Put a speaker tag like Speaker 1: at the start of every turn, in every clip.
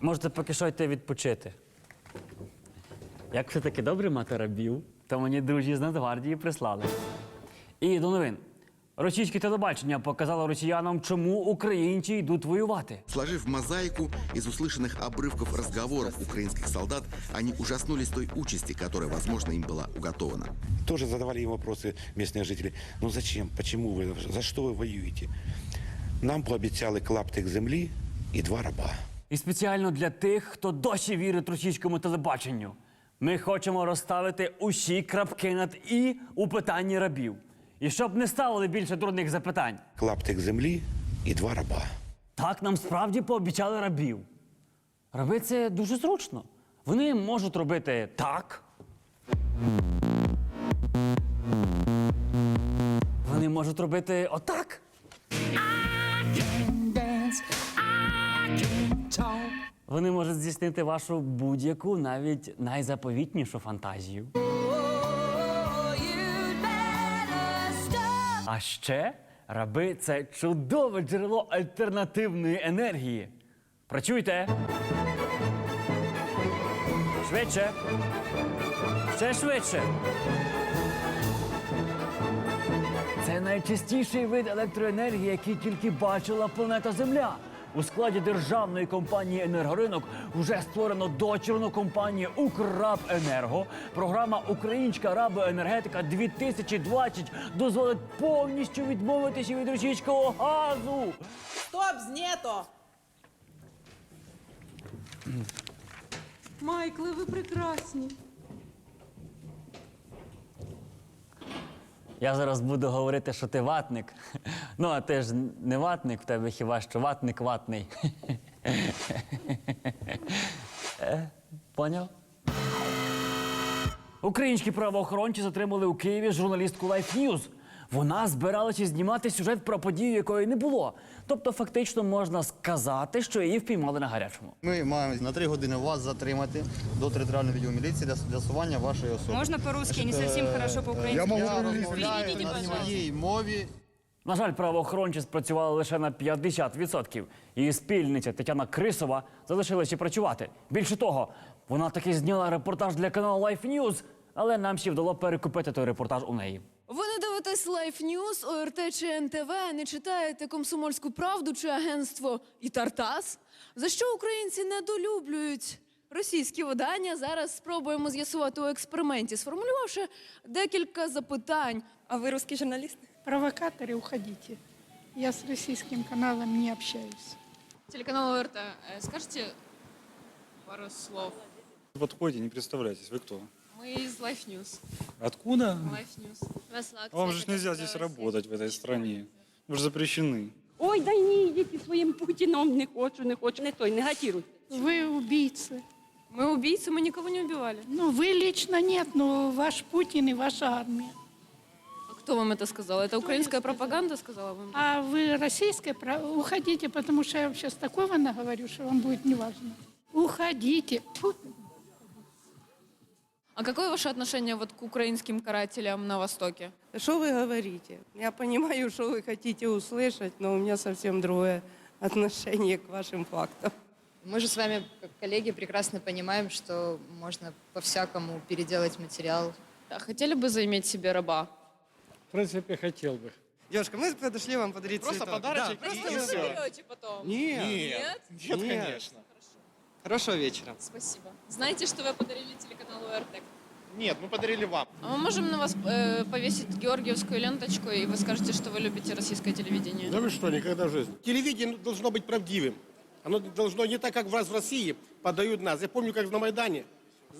Speaker 1: можете поки що йти відпочити. Як все-таки добре мати рабів, то мені друзі з Нацгвардії прислали. І до новин. Російське телебачення показало росіянам, чому українці йдуть воювати.
Speaker 2: Сложив мозаику из услышанных обрывков разговоров украинских солдат, они ужаснулись той участи, которая, возможно, им была уготована.
Speaker 3: Тоже задавали им вопросы местные жители. Ну зачем? Почему вы? За что вы воюете? Нам пообіцяли клаптик землі і два раба.
Speaker 1: І спеціально для тих, хто досі вірить російському телебаченню. Ми хочемо розставити усі крапки над і у питанні рабів. І щоб не ставили більше дурних запитань.
Speaker 3: Клаптик землі і два раба.
Speaker 1: Так нам справді пообіцяли рабів. Раби це дуже зручно. Вони можуть робити так. Вони можуть робити отак. Вони можуть здійснити вашу будь-яку, навіть найзаповітнішу фантазію. А ще раби це чудове джерело альтернативної енергії. Працюйте. Швидше. Ще швидше. Це найчистіший вид електроенергії, який тільки бачила планета Земля. У складі державної компанії Енергоринок вже створено дочірну компанію Украбенерго. Програма Українська рабоенергетика 2020 дозволить повністю відмовитися від російського газу.
Speaker 4: Стоп, знято!
Speaker 5: Майкле, ви прекрасні.
Speaker 1: Я зараз буду говорити, що ти ватник. Ну, а ти ж не ватник, в тебе хіба що ватник ватний. Поняв? Українські правоохоронці затримали у Києві журналістку Life News. Вона збиралася знімати сюжет про подію, якої не було. Тобто, фактично можна сказати, що її впіймали на гарячому.
Speaker 6: Ми маємо на три години вас затримати до територіального відділу міліції для з'ясування вашої особи.
Speaker 7: Можно по-русски, не совсем хорошо по-украински.
Speaker 6: Я
Speaker 7: можу
Speaker 6: розмовляю на своїй мові.
Speaker 1: На жаль, правоохоронці спрацювали лише на 50%. Її спільниця Тетяна Крисова залишилася працювати. Більше того, вона таки зняла репортаж для каналу Life News, але нам ще вдало перекупити той репортаж у неї.
Speaker 5: Ви не дивитесь Life News, ОРТ чи НТВ, не читаєте комсомольську правду чи агентство і Тартас? За що українці недолюблюють російські видання? Зараз спробуємо з'ясувати у експерименті, сформулювавши декілька запитань.
Speaker 7: А вы русский журналист?
Speaker 8: Провокаторы, уходите. Я с российским каналом не общаюсь.
Speaker 5: Телеканал ОРТ, э, скажите пару слов.
Speaker 9: Подходите, не представляйтесь, вы кто?
Speaker 5: Мы из Life News.
Speaker 9: Откуда?
Speaker 5: Life News.
Speaker 9: Вам же ж нельзя здесь работать в этой стране. Вы же запрещены.
Speaker 7: Ой, да не йдіть своїм путіном, не хочу, не хочу, не той, негатируйте.
Speaker 8: Вы убийцы.
Speaker 5: Мы убийцы, мы никого не убивали.
Speaker 8: Ну, вы лично нет, но ваш Путин и ваша армия.
Speaker 5: А кто вам это сказал? Это украинская пропаганда сказала вам?
Speaker 8: А вы российская, про- уходите, потому что я вам сейчас такого наговорю, что вам будет неважно. Уходите. Фу.
Speaker 5: А какое ваше отношение вот к украинским карателям на Востоке?
Speaker 10: Что вы говорите? Я понимаю, что вы хотите услышать, но у меня совсем другое отношение к вашим фактам.
Speaker 7: Мы же с вами, как коллеги, прекрасно понимаем, что можно по-всякому переделать материал.
Speaker 5: Да, хотели бы заиметь себе раба?
Speaker 9: В принципе, хотел бы.
Speaker 10: Девушка, мы подошли вам подарить
Speaker 9: Просто
Speaker 10: цветок.
Speaker 9: подарочек
Speaker 10: Да.
Speaker 5: Просто вы заберете потом.
Speaker 10: Нет.
Speaker 5: Нет?
Speaker 9: Нет, конечно.
Speaker 10: Хорошего вечера.
Speaker 5: Спасибо. Знаете, что вы подарили телеканалу РТ?
Speaker 9: Нет, мы подарили вам.
Speaker 5: А мы можем на вас э, повесить георгиевскую ленточку, и вы скажете, что вы любите российское телевидение?
Speaker 9: Да вы что, никогда в жизни. Телевидение должно быть правдивым. Оно должно не так, как в раз в России подают нас. Я помню, как на Майдане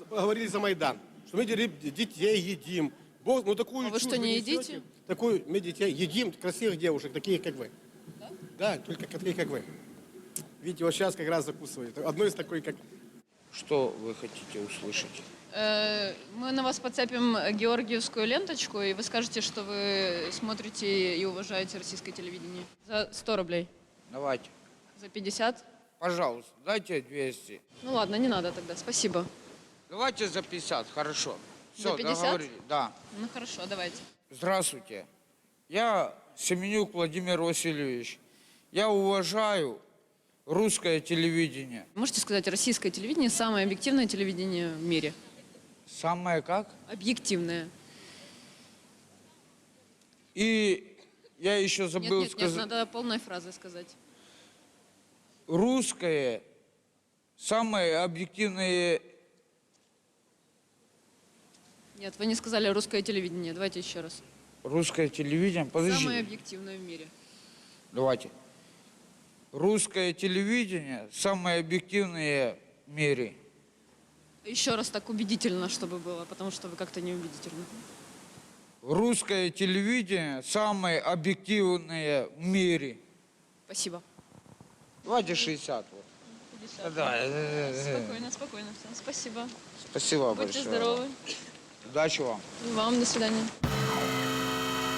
Speaker 9: говорили за Майдан, что мы детей едим. Бог, ну такую
Speaker 5: А вы что, не
Speaker 9: несете.
Speaker 5: едите?
Speaker 9: Такую мы детей едим, красивых девушек, таких, как вы. Да? только такие, как вы. Видите, вот сейчас как раз закусывает. Одной из такой, как...
Speaker 6: Що ви хочете услышать?
Speaker 5: Э, мы на вас подцепим георгиевскую ленточку, и вы скажете, что вы смотрите и уважаете российское телевидение. За 100 рублей.
Speaker 6: Давайте.
Speaker 5: За 50?
Speaker 6: Пожалуйста, дайте 200.
Speaker 5: Ну ладно, не надо тогда, спасибо.
Speaker 6: Давайте за 50, хорошо.
Speaker 5: За 50?
Speaker 6: договорились. Да.
Speaker 5: Ну хорошо, давайте.
Speaker 6: Здравствуйте. Я Семенюк Владимир Васильевич. Я уважаю
Speaker 11: русское телевидение.
Speaker 5: Можете сказать, российское телевидение самое объективное телевидение в мире?
Speaker 11: Самое как?
Speaker 5: Объективное.
Speaker 11: И я еще
Speaker 5: Нет,
Speaker 11: забыл
Speaker 5: нет, нет,
Speaker 11: сказать.
Speaker 5: надо полной фразой сказать.
Speaker 11: Русское самое объективное
Speaker 5: Нет, вы не сказали русское телевидение. Давайте еще раз.
Speaker 11: русское телевидение. Подожди.
Speaker 5: Самое объективное в мире.
Speaker 11: Давайте. Русское телевидение самое объективное в мире.
Speaker 5: Еще раз так убедительно, чтобы было, потому что вы как-то не убедительны.
Speaker 11: Русское телевидение самое объективное в мире.
Speaker 5: Спасибо.
Speaker 11: Давайте 60. Вот. Да, да, да, да.
Speaker 5: Спокойно, спокойно. Все. Спасибо.
Speaker 11: Спасибо
Speaker 5: Будьте
Speaker 11: большое.
Speaker 5: здоровы.
Speaker 11: Удачи вам.
Speaker 5: Вам до свидания.